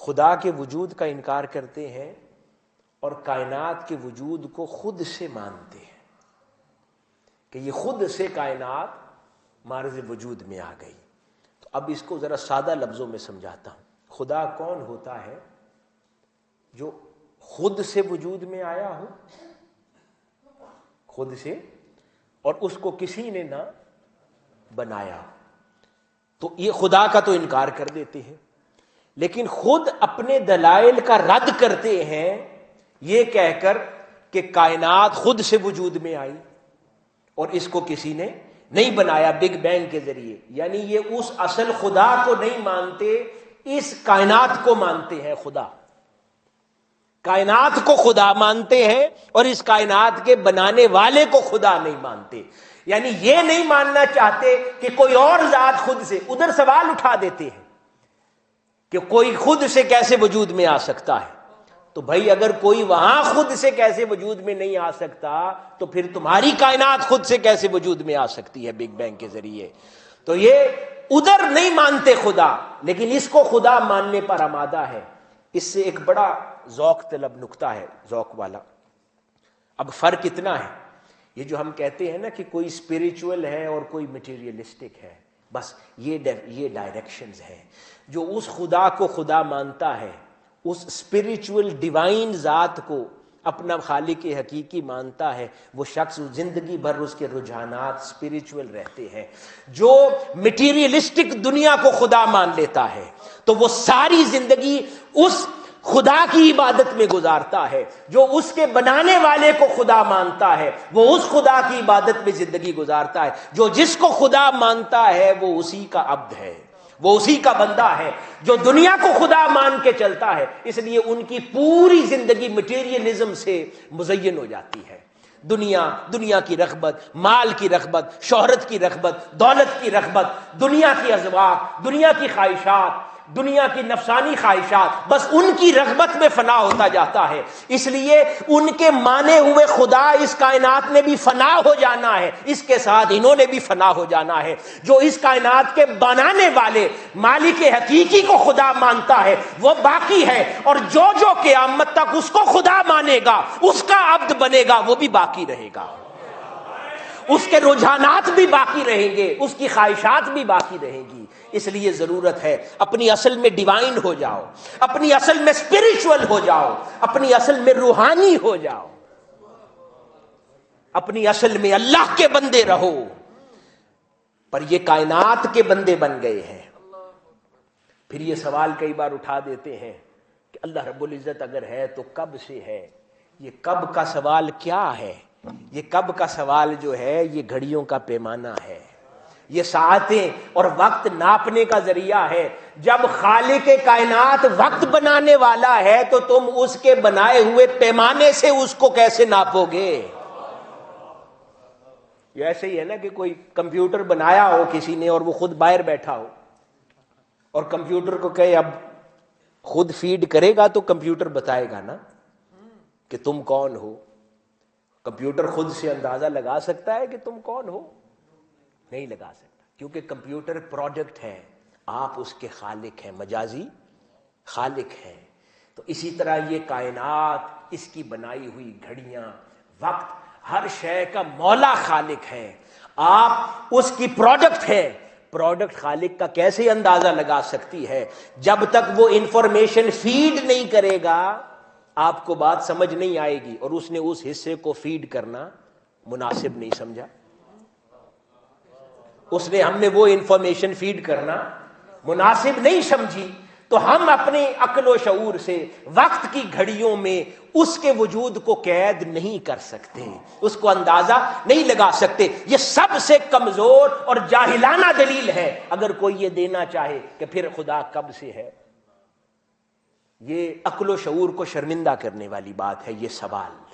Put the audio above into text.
خدا کے وجود کا انکار کرتے ہیں اور کائنات کے وجود کو خود سے مانتے ہیں کہ یہ خود سے کائنات مارز وجود میں آ گئی۔ تو اب اس کو ذرا سادہ لفظوں میں سمجھاتا ہوں۔ خدا کون ہوتا ہے جو خود سے وجود میں آیا ہو؟ خود سے اور اس کو کسی نے نہ بنایا ہو۔ تو یہ خدا کا تو انکار کر دیتے ہیں۔ لیکن خود اپنے دلائل کا رد کرتے ہیں یہ کہہ کر کہ کائنات خود سے وجود میں آئی اور اس کو کسی نے نہیں بنایا بگ بینگ کے ذریعے۔ یعنی یہ اس اصل خدا کو نہیں مانتے، اس کائنات کو مانتے ہیں خدا۔ کائنات کو خدا مانتے ہیں اور اس کائنات کے بنانے والے کو خدا نہیں مانتے۔ یعنی یہ نہیں ماننا چاہتے کہ کوئی اور ذات خود سے ادھر سوال اٹھا دیتے ہیں۔ کہ کوئی خود سے کیسے وجود میں آ سکتا ہے؟ تو بھائی اگر کوئی وہاں خود سے کیسے وجود میں نہیں آ سکتا، تو پھر تمہاری کائنات خود سے کیسے وجود میں آ سکتی ہے بگ بینگ کے ذریعے؟ تو یہ ادھر نہیں مانتے خدا، لیکن اس کو خدا ماننے پر آمادہ ہے۔ اس سے ایک بڑا ذوق طلب نکتہ ہے، ذوق والا۔ اب فرق اتنا ہے۔ یہ جو ہم کہتے ہیں نا کہ کوئی اسپرچل ہے اور کوئی مٹیریلسٹک ہے۔ بس یہ یہ ڈائریکشنز ہیں۔ جو اس خدا کو خدا مانتا ہے، اس اسپرچل ڈیوائن ذات کو اپنا خالق حقیقی مانتا ہے، وہ شخص زندگی بھر اس کے رجحانات اسپرچل رہتے ہیں۔ جو مٹیریلسٹک دنیا کو خدا مان لیتا ہے، تو وہ ساری زندگی اس خدا کی عبادت میں گزارتا ہے، جو اس کے بنانے والے کو خدا مانتا ہے، وہ اس خدا کی عبادت میں زندگی گزارتا ہے۔ جو جس کو خدا مانتا ہے، وہ اسی کا عبد ہے۔ وہ اسی کا بندہ ہے۔ جو دنیا کو خدا مان کے چلتا ہے، اس لیے ان کی پوری زندگی مٹیریلزم سے مزین ہو جاتی ہے۔ دنیا دنیا کی رغبت، مال کی رغبت، شہرت کی رغبت، دولت کی رغبت، دنیا کی ازواق دنیا کی خواہشات دنیا کی نفسانی خواہشات، بس ان کی رغبت میں فنا ہوتا جاتا ہے۔ اس لیے ان کے مانے ہوئے خدا اس کائنات نے بھی فنا ہو جانا ہے۔ اس کے ساتھ انہوں نے بھی فنا ہو جانا ہے۔ جو اس کائنات کے بنانے والے مالک حقیقی کو خدا مانتا ہے، وہ باقی ہے۔ اور جو جو قیامت تک اس کو خدا مانے گا، اس کا عبد بنے گا، وہ بھی باقی رہے گا۔ اس کے رجحانات بھی باقی رہیں گے، اس کی خواہشات بھی باقی رہیں گی۔ اس لیے ضرورت ہے اپنی اصل میں ڈیوائن ہو جاؤ، اپنی اصل میں اسپرچل ہو جاؤ، اپنی اصل میں روحانی ہو جاؤ۔ اپنی اصل میں اللہ کے بندے رہو۔ پر یہ کائنات کے بندے بن گئے ہیں۔ پھر یہ سوال کئی بار اٹھا دیتے ہیں کہ اللہ رب العزت اگر ہے تو کب سے ہے؟ یہ کب کا سوال کیا ہے؟ یہ کب کا سوال جو ہے، یہ گھڑیوں کا پیمانہ ہے۔ یہ ساعتیں اور وقت ناپنے کا ذریعہ ہے۔ جب خالق کائنات وقت بنانے والا ہے، تو تم اس کے بنائے ہوئے پیمانے سے اس کو کیسے ناپو گے یہ ایسے ہی ہے نا کہ کوئی کمپیوٹر بنایا ہو کسی نے اور وہ خود باہر بیٹھا ہو۔ اور کمپیوٹر کو کہے، اب خود فیڈ کرے گا تو کمپیوٹر بتائے گا نا کہ تم کون ہو۔ کمپیوٹر خود سے اندازہ لگا سکتا ہے کہ تم کون ہو؟ نہیں لگا سکتا، کیونکہ کمپیوٹر پروڈکٹ ہے، آپ اس کے خالق ہیں، مجازی خالق ہیں۔ تو اسی طرح یہ کائنات، اس کی بنائی ہوئی گھڑیاں، وقت، ہر شے کا مولا خالق ہے آپ اس کی پروڈکٹ ہے پروڈکٹ خالق کا کیسے اندازہ لگا سکتی ہے؟ جب تک وہ انفارمیشن فیڈ نہیں کرے گا آپ کو بات سمجھ نہیں آئے گی اور اس نے اس حصے کو فیڈ کرنا مناسب نہیں سمجھا۔ اس نے ہم نے وہ انفارمیشن فیڈ کرنا مناسب نہیں سمجھی۔ تو ہم اپنی عقل و شعور سے وقت کی گھڑیوں میں اس کے وجود کو قید نہیں کر سکتے۔ اس کو اندازہ نہیں لگا سکتے۔ یہ سب سے کمزور اور جاہلانہ دلیل ہے۔ اگر کوئی یہ دینا چاہے کہ پھر خدا کب سے ہے؟ یہ عقل و شعور کو شرمندہ کرنے والی بات ہے یہ سوال۔